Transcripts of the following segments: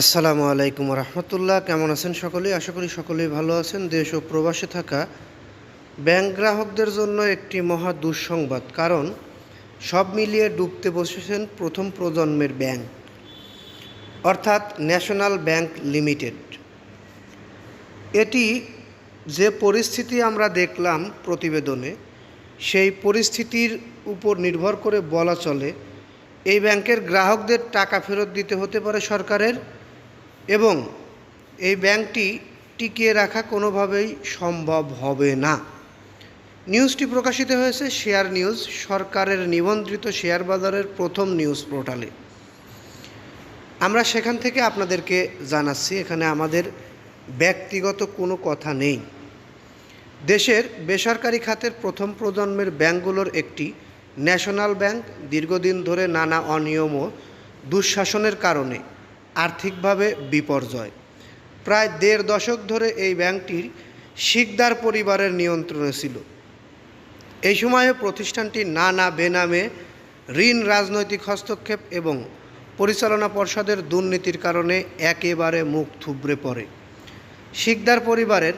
আসসালামু আলাইকুম রহমতুল্লাহ। কেমন আছেন সকলেই? আশা করি সকলেই ভালো আছেন। দেশ ও প্রবাসে থাকা ব্যাংক গ্রাহকদের জন্য একটি মহা দুঃসংবাদ, কারণ সব মিলিয়ে ডুবতে বসেছেন প্রথম প্রজন্মের ব্যাংক, অর্থাৎ ন্যাশনাল ব্যাংক লিমিটেড। এটি যে পরিস্থিতি আমরা দেখলাম প্রতিবেদনে, সেই পরিস্থিতির উপর নির্ভর করে বলা চলে, এই ব্যাংকের গ্রাহকদের টাকা ফেরত দিতে হতে পারে সরকারের এবং এই ব্যাংকটি টিকিয়ে রাখা কোনোভাবেই সম্ভব হবে না। নিউজটি প্রকাশিত হয়েছে শেয়ার নিউজ, সরকারের নিবন্ধিত শেয়ার বাজারের প্রথম নিউজ পোর্টালে। আমরা সেখান থেকে আপনাদেরকে জানাচ্ছি, এখানে আমাদের ব্যক্তিগত কোনো কথা নেই। দেশের বেসরকারি খাতের প্রথম প্রজন্মের ব্যাংকগুলোর একটি ন্যাশনাল ব্যাংক, দীর্ঘদিন ধরে নানা অনিয়ম ও দুঃশাসনের কারণে আর্থিকভাবে বিপর্যয়। প্রায় দেড় দশক ধরে এই ব্যাংকটির শিকদার পরিবারের নিয়ন্ত্রণে ছিল। এই সময়ে প্রতিষ্ঠানটি নানা বেনামে ঋণ, রাজনৈতিক হস্তক্ষেপ এবং পরিচালনা পর্ষদের দুর্নীতির কারণে একেবারে মুখ থুবড়ে পড়ে। শিকদার পরিবারের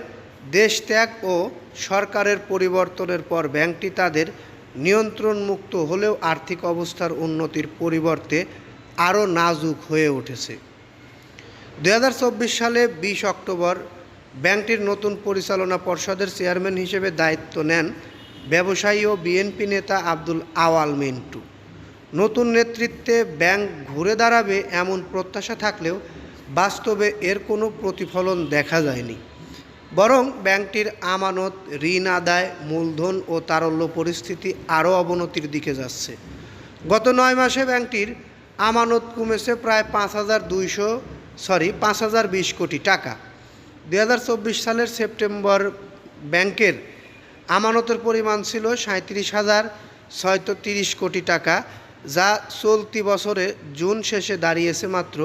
দেশ ত্যাগ ও সরকারের পরিবর্তনের পর ব্যাংকটি তাদের নিয়ন্ত্রণমুক্ত হলেও আর্থিক অবস্থার উন্নতির পরিবর্তে আরও নাজুক হয়ে উঠেছে। দুহাজার চব্বিশ সালে বিশ অক্টোবর ব্যাংকটির নতুন পরিচালনা পর্ষদের চেয়ারম্যান হিসেবে দায়িত্ব নেন ব্যবসায়ী ও বিএনপি নেতা আব্দুল আওয়াল মিন্টু। নতুন নেতৃত্বে ব্যাংক ঘুরে দাঁড়াবে এমন প্রত্যাশা থাকলেও বাস্তবে এর কোনো প্রতিফলন দেখা যায়নি। বরং ব্যাংকটির আমানত, ঋণ আদায়, মূলধন ও তারল্য পরিস্থিতি আরও অবনতির দিকে যাচ্ছে। গত নয় মাসে ব্যাংকটির আমানত কমেছে প্রায় পাঁচ হাজার দুইশো সরি পাঁচ হাজার বিশ কোটি টাকা। দু হাজার চব্বিশ সালের সেপ্টেম্বর ব্যাংকের আমানতের পরিমাণ ছিল সাঁত্রিশ হাজার ছয়শো তিরিশ কোটি টাকা, যা চলতি বছরে জুন শেষে দাঁড়িয়েছে মাত্র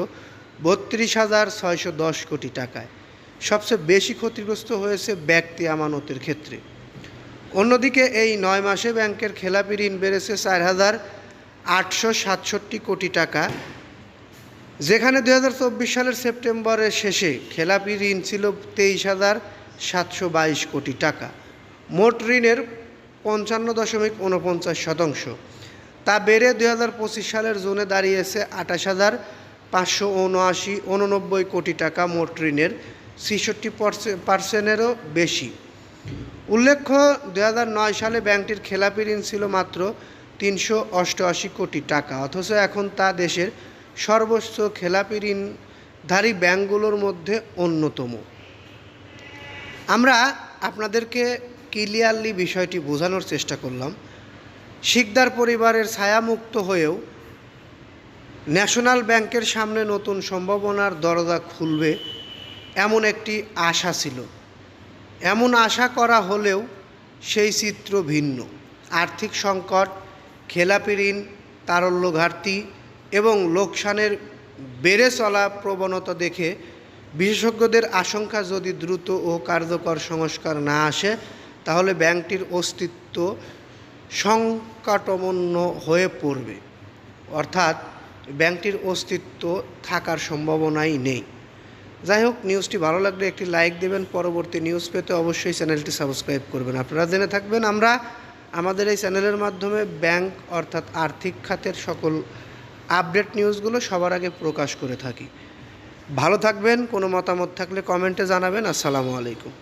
বত্রিশ হাজার ছয়শো দশ কোটি টাকায়। সবচেয়ে বেশি ক্ষতিগ্রস্ত হয়েছে ব্যক্তি আমানতের ক্ষেত্রে। অন্যদিকে এই নয় মাসে ব্যাংকের খেলাপি ঋণ বেড়েছে চার হাজার আটশো সাতষট্টি কোটি টাকা। যেখানে দু হাজার চব্বিশ সালের সেপ্টেম্বরের শেষে খেলাপি ঋণ ছিল তেইশ হাজার সাতশো বাইশ কোটি টাকা। মোট ঋণের পঞ্চান্ন দশমিক উনপঞ্চাশ শতাংশ। তা বেড়ে দুই হাজার পঁচিশ সালের জুনে দাঁড়িয়েছে আঠাশ হাজার পাঁচশো কোটি টাকা মোট ঋণের, ছেষট্টি পার্সেন্টেরও বেশি। উল্লেখ্য দু সালে ব্যাংকটির খেলাপি ঋণ ছিল মাত্র তিনশো অষ্টআশি কোটি টাকা। অথচ এখন তা দেশের সর্বোচ্চ খেলাপি ঋণধারী ব্যাংকগুলোর মধ্যে অন্যতম। আমরা আপনাদেরকে ক্লিয়ারলি বিষয়টি বোঝানোর চেষ্টা করলাম। শিকদার পরিবারের ছায়ামুক্ত হয়েও ন্যাশনাল ব্যাংকের সামনে নতুন সম্ভাবনার দরজা খুলবে এমন একটি আশা ছিল। এমন আশা করা হলেও সেই চিত্র ভিন্ন। আর্থিক সংকট খেলাপি ঋণ তারল্য ঘাটতি এবং লোকসানের বেড়ে চলা প্রবণতা দেখে বিশেষজ্ঞদের আশঙ্কা যদি দ্রুত ও কার্যকর সংস্কার না আসে, তাহলে ব্যাংকটির অস্তিত্ব সংকটমন্য হয়ে পড়বে। অর্থাৎ ব্যাংকটির অস্তিত্ব থাকার সম্ভাবনাই নেই। যাই হোক, নিউজটি ভালো লাগলে একটি লাইক দেবেন। পরবর্তী নিউজ পেতে অবশ্যই চ্যানেলটি সাবস্ক্রাইব করবেন। আপনারা জেনে থাকবেন, আমরা আমাদের এই চ্যানেলের মাধ্যমে ব্যাংক অর্থাৎ আর্থিক খাতের সকল আপডেট নিউজগুলো সবার আগে প্রকাশ করে থাকি। ভালো থাকবেন, কোনো মতামত থাকলে কমেন্টে জানাবেন। আসসালামু আলাইকুম।